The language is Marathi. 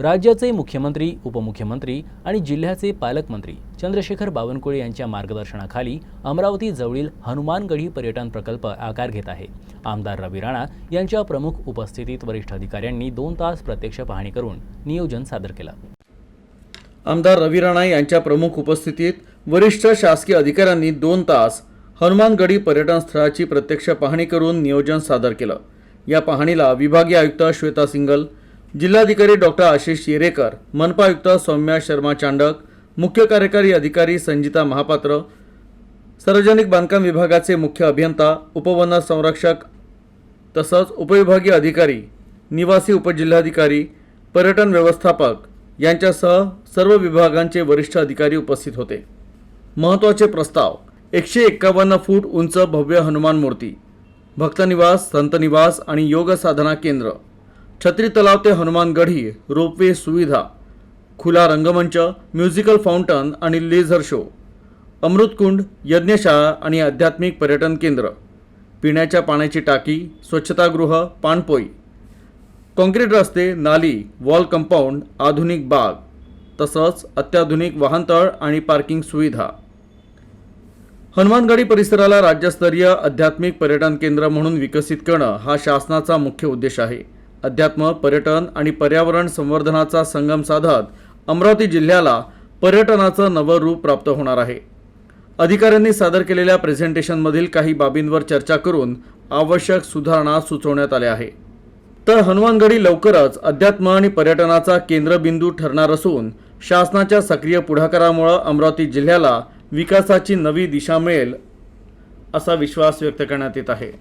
राज्याचे मुख्यमंत्री उपमुख्यमंत्री आणि जिल्ह्याचे पालकमंत्री चंद्रशेखर बावनकुळे यांच्या मार्गदर्शनाखाली अमरावती जवळील हनुमानगढी पर्यटन प्रकल्प आकार घेत आहे. आमदार रवी राणा यांच्या प्रमुख उपस्थितीत वरिष्ठ अधिकाऱ्यांनी दोन तास प्रत्यक्ष पाहणी करून नियोजन सादर केलं. आमदार रवी राणा यांच्या प्रमुख उपस्थितीत वरिष्ठ शासकीय अधिकाऱ्यांनी दोन तास हनुमानगढी पर्यटन स्थळाची प्रत्यक्ष पाहणी करून नियोजन सादर केलं. या पाहणीला विभागीय आयुक्त श्वेता सिंगल जिल्हाधिकारी डॉक्टर आशिष येरेकर मनपायुक्त सौम्या शर्मा चांडक मुख्य कार्यकारी अधिकारी संजिता महापात्र सार्वजनिक बांधकाम विभागाचे मुख्य अभियंता उपवन संरक्षक तसंच उपविभागीय अधिकारी निवासी उपजिल्हाधिकारी पर्यटन व्यवस्थापक यांच्यासह सर्व विभागांचे वरिष्ठ अधिकारी उपस्थित होते. महत्त्वाचे प्रस्ताव एकशे एक्कावन्न फूट उंच भव्य हनुमान मूर्ती भक्तनिवास संतनिवास आणि योग साधना केंद्र छत्री तलाव ते हनुमानगढी रोपवे सुविधा खुला रंगमंच म्युझिकल फाउंटन आणि लेझर शो अमृतकुंड यज्ञशाळा आणि आध्यात्मिक पर्यटन केंद्र पिण्याच्या पाण्याची टाकी स्वच्छतागृह पाणपोई काँक्रीट रस्ते नाली वॉल कंपाऊंड आधुनिक बाग तसंच अत्याधुनिक वाहनतळ आणि पार्किंग सुविधा. हनुमानगडी परिसराला राज्यस्तरीय आध्यात्मिक पर्यटन केंद्र म्हणून विकसित करणं हा शासनाचा मुख्य उद्देश आहे. अध्यात्म पर्यटन आणि पर्यावरण संवर्धनाचा संगम साधत अमरावती जिल्ह्याला पर्यटनाचं नवं रूप प्राप्त होणार आहे. अधिकाऱ्यांनी सादर केलेल्या प्रेझेंटेशनमधील काही बाबींवर चर्चा करून आवश्यक सुधारणा सुचवण्यात आल्या आहे. तर हनुमानगडी लवकरच अध्यात्म आणि पर्यटनाचा केंद्रबिंदू ठरणार असून शासनाच्या सक्रिय पुढाकारामुळं अमरावती जिल्ह्याला विकासाची नवी दिशा मिळेल असा विश्वास व्यक्त करण्यात येत आहे.